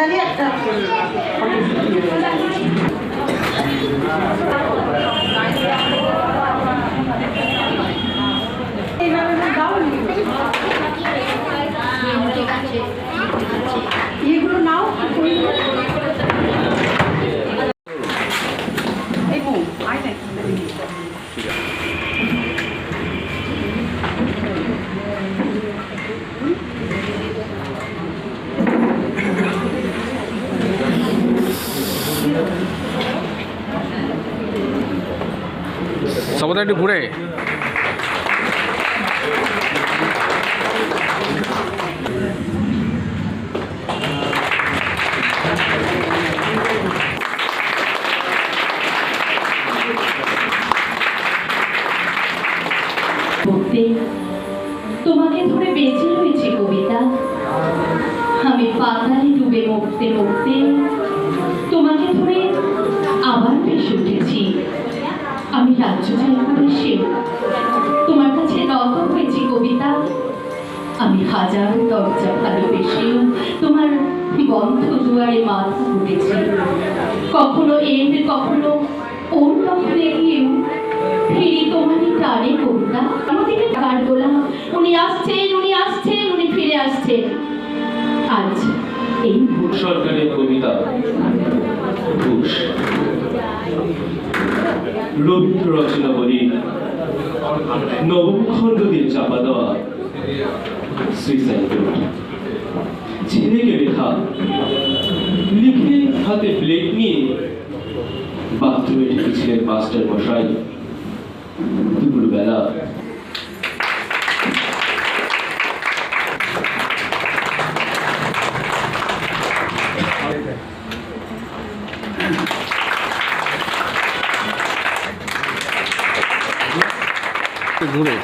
দাঁড়িয়ে একটা এইভাবে নাও এই আয় ঘুরে? দুয়ারে মাথা উঠেছি কখনো এর কখনো ওর কখনো এগিয়েও ফিরি তোমারই টানে কবিতা। আমাদেরকে গান বললাম উনি আসছেন উনি আসছেন, উনি ফিরে আসছেন। আজ এই সরকারের কবিতা। ঘুষ। রবীন্দ্র রচনা বলি নবম খণ্ড দিয়ে চাপা দেওয়া। সুইসাইড ছেলেকে লিখে হাতে প্লেট নিয়ে বাথরুমে ঢুকেছিলেন মাস্টার মশাই। দুপুরবেলা। ঘুরে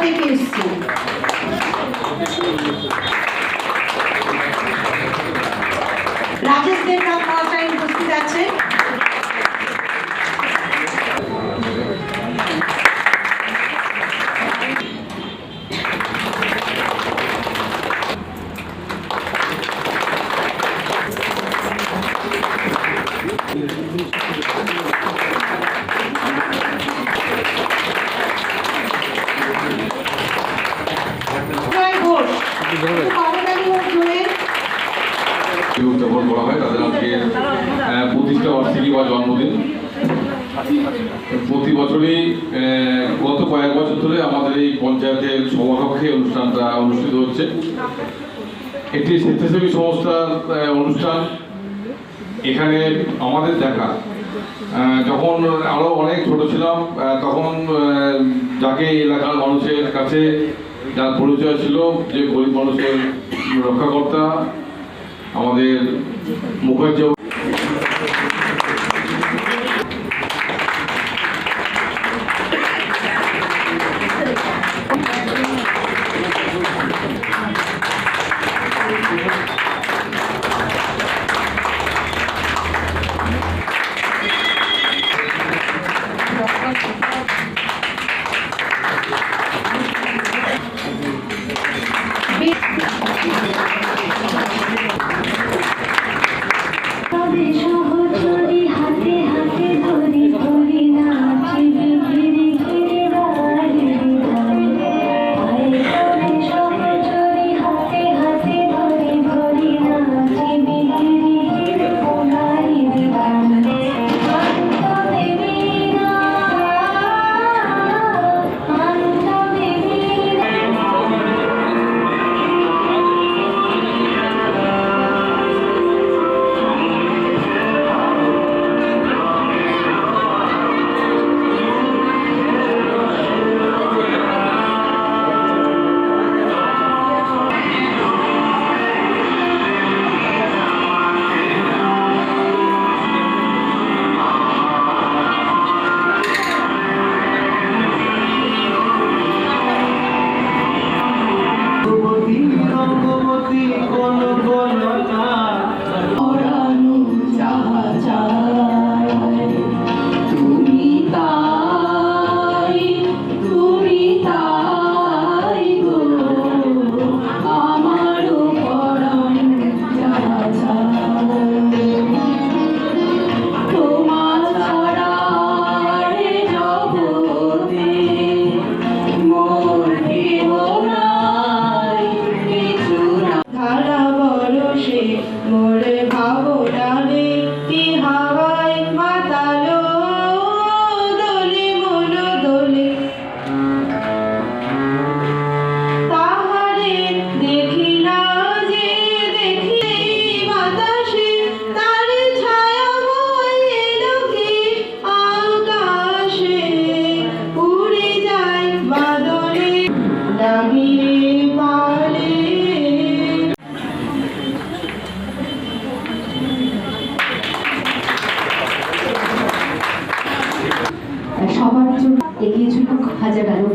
থেকে এসছি। রাজেশ দেবনাথ মহাশয় উপস্থিত আছে স্বেচ্ছাসেবী সংস্থার অনুষ্ঠান এখানে আমাদের দেখা। যখন আরও অনেক ছোট ছিলাম তখন যাকে এলাকার মানুষের কাছে যার পরিচয় ছিল, যে গরিব মানুষের রক্ষাকর্তা, আমাদের মুখার্জি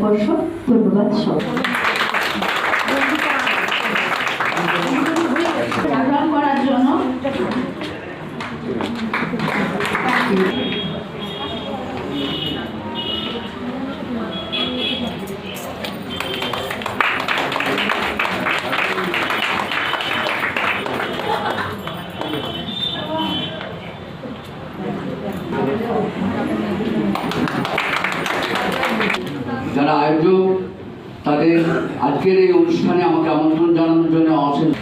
বছর ধন্যবাদ সব আজকের এই অনুষ্ঠানে আমাকে আমন্ত্রণ জানানোর জন্য অশেষ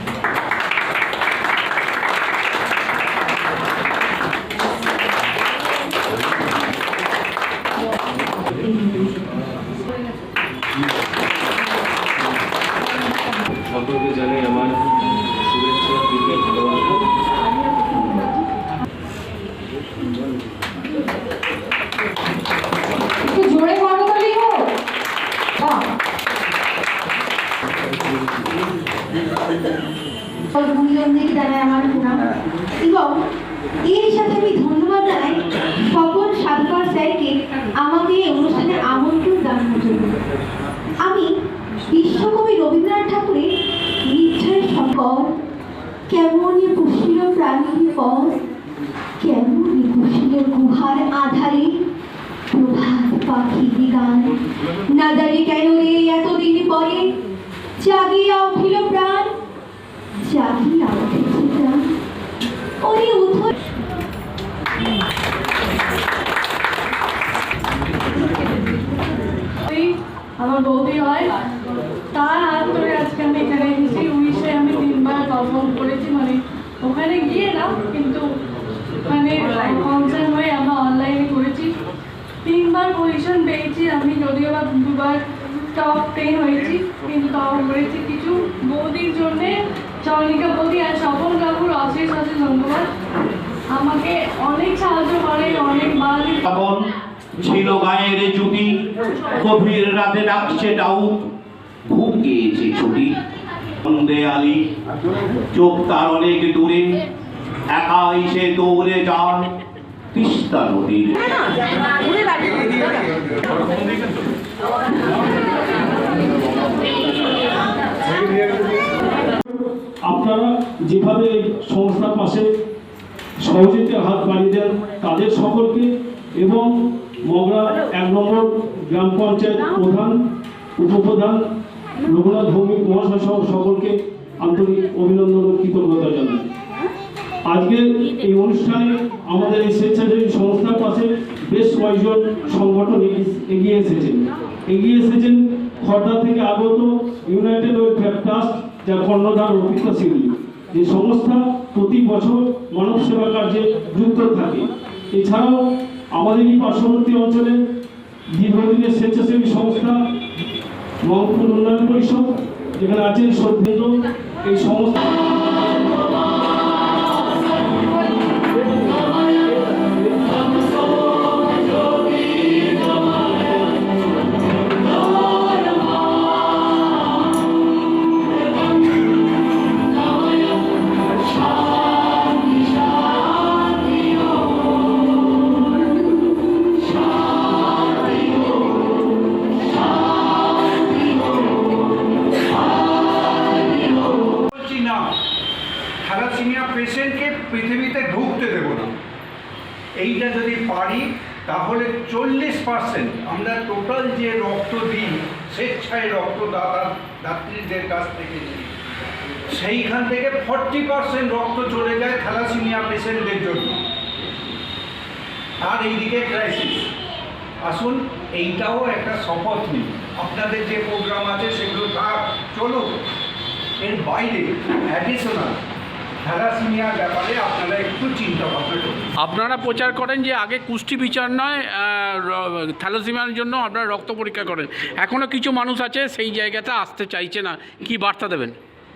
সকলকে জানাই আমার শুভেচ্ছা প্রীতি ভালোবাসা একটু জোরে করতালি হোক বাহ। গুরুজন থেকে জানাই আমার প্রণাম এবং এর সাথে আমি ধন্যবাদ জানাই সকল সাধুকার স্যারকে আমাকে এই অনুষ্ঠানে আমন্ত্রণ জানানোর জন্য আমি বিশ্বকবি রবীন্দ্রনাথ ঠাকুরের নিশ্চয় শঙ্কর কেমনই পুষিল প্রাণীর পথ কেমনই পুষিল গুহার আধারে প্রভাত গান না জানি কেন রে, এতদিন পরে জাগিয়া উঠিল প্রাণ। জাগিয়া প্রাণ। ওরে আমার বৌদি হয়। তার হাত ধরে আজকে আমি এখানে এসেছি। উড়িষ্যায় আমি তিনবার পারফর্ম করেছি। মানে ওখানে গিয়ে না, কিন্তু মানে কনসার্ট হয়ে আমরা অনলাইনে করেছি তিনবার পেয়েছি আমি যদিও বা দুবার টপ টেন হয়েছি, কিন্তু তাও করেছি কিছু। বৌদির জন্যে চয়নিকা বৌদি আর স্বপন কাকুর অশেষ অশেষ ধন্যবাদ। আমাকে অনেক সাহায্য করে অনেকবার ছিল গায়ের জুটি গভীর রাতে ডাকছে ডাউট। ঘুম গিয়েছে ছুটি। দেয়ালি চোখ তার অনেক দূরে, একাই সে দৌড়ে যায়। তিস্তা নদীর আপনারা যেভাবে সংস্থার পাশে সহযোগিতার হাত বাড়িয়ে দেন, তাদের সকলকে এবং মগরা এক নম্বর গ্রাম পঞ্চায়েত প্রধান, উপপ্রধান রঘুনাথ ভৌমিক মহাশয় সহ সকলকে আন্তরিক অভিনন্দন ও কৃতজ্ঞতা জানাই। আজকে এই অনুষ্ঠানে আমাদের এই স্বেচ্ছাসেবী সংস্থার পাশে বেশ কয়েকজন সংগঠন এগিয়ে- এসেছেন। এগিয়ে এসেছেন খর্দা থেকে আগত ইউনাইটেড ওয়েলফেয়ার ট্রাস্ট যার কর্ণধার অর্পিতা সিংলি যে সংস্থা প্রতি বছর মানব সেবা কার্যে যুক্ত থাকে। এছাড়াও আমাদের এই পার্শ্ববর্তী অঞ্চলে দীর্ঘদিনের স্বেচ্ছাসেবী সংস্থা মহকুল উন্নয়ন পরিষদ, যেখানে আছেন সত্যেন্দ্র এই সংস্থা এইটা যদি পারি, তাহলে চল্লিশ পার্সেন্ট আমরা টোটাল যে রক্ত দিই, স্বেচ্ছায় রক্তদাতা, দাত্রীদের কাছ থেকে নিই। সেইখান থেকে ফর্টি পার্সেন্ট রক্ত চলে যায় থ্যালাসিমিয়া পেশেন্টদের জন্য। আর এইদিকে ক্রাইসিস আসুন, এইটাও একটা শপথ নিন আপনাদের যে প্রোগ্রাম আছে সেগুলো থাক, চলুক। এর বাইরে অ্যাডিশনাল থ্যালাসিমিয়ার ব্যাপারে আপনারা একটু চিন্তা ভাবনা করুন। আপনারা প্রচার করেন যে আগে কুষ্টি বিচার নয় থ্যালোসিমিয়ার জন্য আপনারা রক্ত পরীক্ষা করেন। এখনও কিছু মানুষ আছে সেই জায়গাতে আসতে চাইছে না। কি বার্তা দেবেন?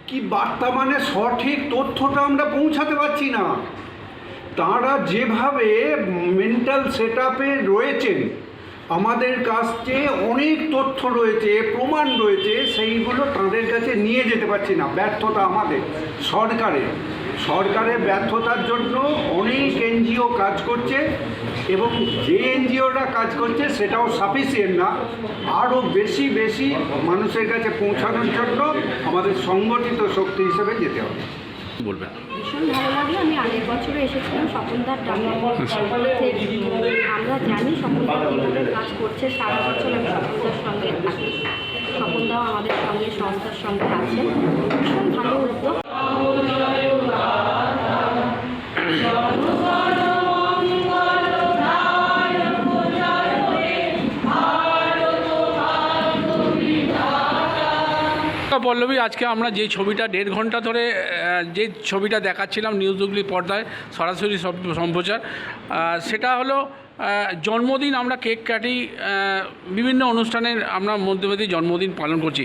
কি বার্তা মানে সঠিক তথ্যটা আমরা পৌঁছাতে পারছি না। তারা যেভাবে মেন্টাল সেট রয়েছেন আমাদের কাছে অনেক তথ্য রয়েছে, প্রমাণ রয়েছে, সেইগুলো তাদের কাছে নিয়ে যেতে পারছি না। ব্যর্থতা আমাদের, সরকারের। সরকারের ব্যর্থতার জন্য অনেক এনজিও কাজ করছে এবং যে এনজিওরা কাজ করছে সেটাও সাফিসিয়েন্ট না। আরও বেশি বেশি মানুষের কাছে পৌঁছানোর জন্য আমাদের সংগঠিত শক্তি হিসেবে যেতে হবে। বলবেন? ভীষণ ভালো লাগল। আমি আগের বছরে এসেছিলাম স্বপনদার ডাকে আমরা জানি স্বপনদা কীভাবে কাজ করছে। সারা বছর আমি স্বপনদার সঙ্গে থাকি। স্বপনদাও আমাদের সঙ্গে সংস্থার সঙ্গে আছে। ভীষণ ভালো উদ্যোগ পল্লবী, আজকে আমরা যে ছবিটা দেড় ঘণ্টা ধরে যে ছবিটা দেখাচ্ছিলাম নিউজ হুগলি পর্দায়, সরাসরি সম্প্রচার সেটা হলো জন্মদিন আমরা কেক কাটি বিভিন্ন অনুষ্ঠানের আমরা মধ্যবর্তী জন্মদিন পালন করছি।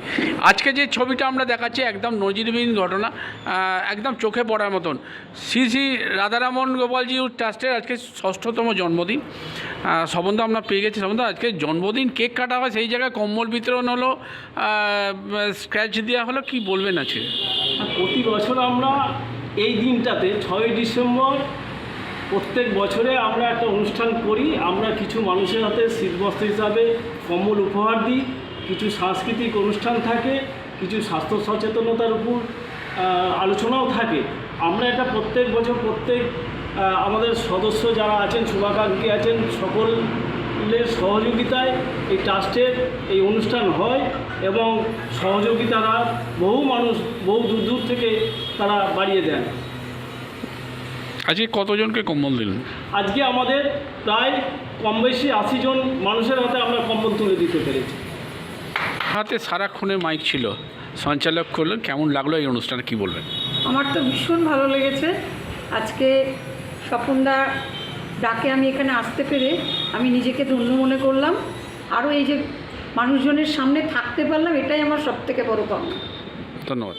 আজকে যে ছবিটা আমরা দেখাচ্ছি একদম নজিরবিহীন ঘটনা একদম চোখে পড়ার মতন। শ্রী শ্রী রাধারামন গোপালজি ট্রাস্টের আজকে ষষ্ঠতম জন্মদিন। সম্বন্ধে আমরা পেয়ে গেছি, সম্বন্ধে আজকে জন্মদিন কেক কাটা হয়, সেই জায়গায় কম্বল বিতরণ হলো স্ক্র্যাচ দেওয়া হলো, কি বলবেন আছে প্রতি বছর আমরা এই দিনটাতে ছয় ডিসেম্বর প্রত্যেক বছরে আমরা একটা অনুষ্ঠান করি, আমরা কিছু মানুষের হাতে শীতবস্ত্র হিসাবে কম্বল উপহার দিই, কিছু সাংস্কৃতিক অনুষ্ঠান থাকে, কিছু স্বাস্থ্য সচেতনতার উপর আলোচনাও থাকে। আমরা এটা প্রত্যেক বছর প্রত্যেক আমাদের সদস্য যারা আছেন, শুভাকাঙ্ক্ষী আছেন, সকলের সহযোগিতায় এই ট্রাস্টের এই অনুষ্ঠান হয় এবং সহযোগিতারা বহু মানুষ, বহু দূর দূর থেকে তারা বাড়িয়ে দেন। আজকে কতজনকে কম্বল দিলেন? আজকে আমাদের প্রায় কম বেশি আশি জন মানুষের হাতে আমরা কম্বল তুলে দিতে পেরেছি। হাতে সারাক্ষণে মাইক ছিল। সঞ্চালক করলেন কেমন লাগল এই অনুষ্ঠানে কি বলবেন? আমার তো ভীষণ ভালো লেগেছে। আজকে স্বপনদা ডাকে আমি এখানে আসতে পেরে আমি নিজেকে ধন্য মনে করলাম। আরও এই যে মানুষজনের সামনে থাকতে পারলাম এটাই আমার সবথেকে বড় পাওনা ধন্যবাদ।